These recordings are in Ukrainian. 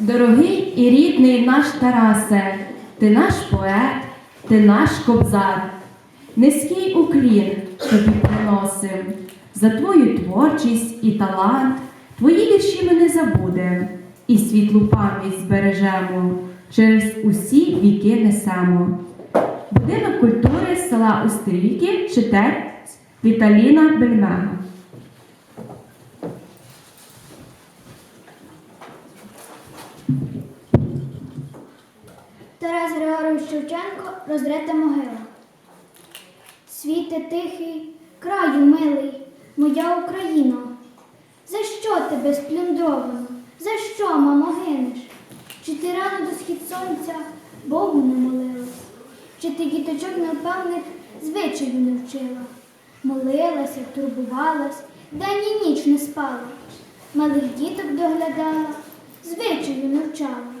Дорогий і рідний наш Тарасе, ти наш поет, ти наш кобзар. Низький уклін тобі приносим за твою творчість і талант. Твої вірші ми не забудем, і світлу пам'ять збережемо, через усі віки несемо. Будинок культури села Устрійки читець Віталіна Бельмега. Тарас Григорович Шевченко розрита могила. Світе тихий, краю милий, моя Україно. За що тебе сплюндровано? За що, мамо, гинеш? Чи ти рано до схід сонця Богу не молилась? Чи ти діточок непевних звичаїв не вчила? Молилася, турбувалась, день і ніч не спала, малих діток доглядала, звичаю навчала.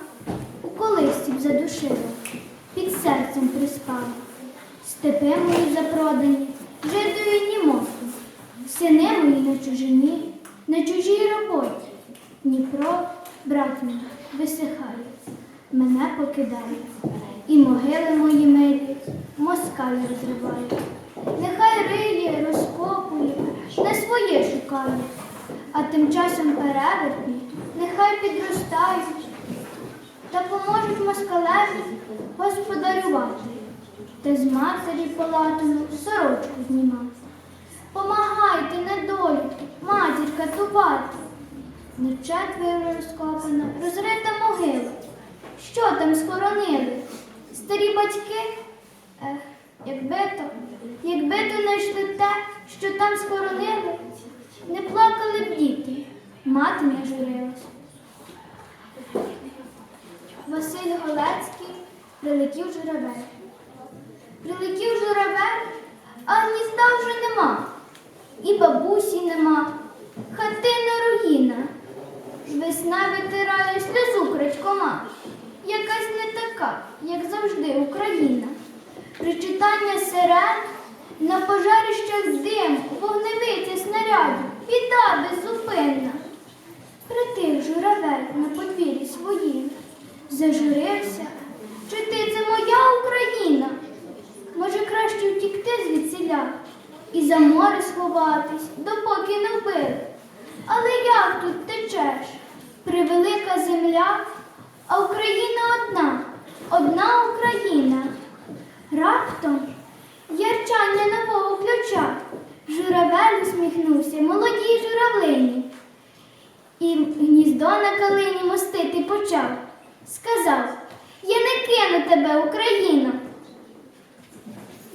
задушила, під серцем приспала. Степи мої запродані, жидою і німоту, сини мої на чужині, на чужій роботі. Дніпро, брат мій, висихає, мене покидає, і могили мої милі москаль розриває. Нехай риє, розкопує, не своє шукає, а тим часом перевертні, нехай підростають та поможуть москалеві господарювати, та з матері палатину сорочку знімати. Помагайте, недолюдки, матір катувати. Четверо розкопана, розрита могила. Що там схоронили? Старі батьки? Ех, якби то, якби то знайшли те, що там схоронили, не плакали б діти, мати не журилась. Василь Голецький прилетів журавель. Прилетів журавель, а гнізда вже нема. І бабусі нема, хатина руїна. Весна витирає сльозу крадькома. Якась не така, як завжди, Україна. Причитання сирен на пожарищах дим, вогневиця снарядів, біда беззупинна. Притих журавель на подвір'ї своїм, зажурився. Чи ти це моя Україна? Може, краще втікти звідсіля і за море сховатись, допоки не вбили. Але як тут течеш? Превелика земля, а Україна одна, одна Україна. Раптом ярчання нового ключа. Журавель усміхнувся молодій журавлині. І гніздо на калині мостити почав. Сказав, я не кину тебе, Україно,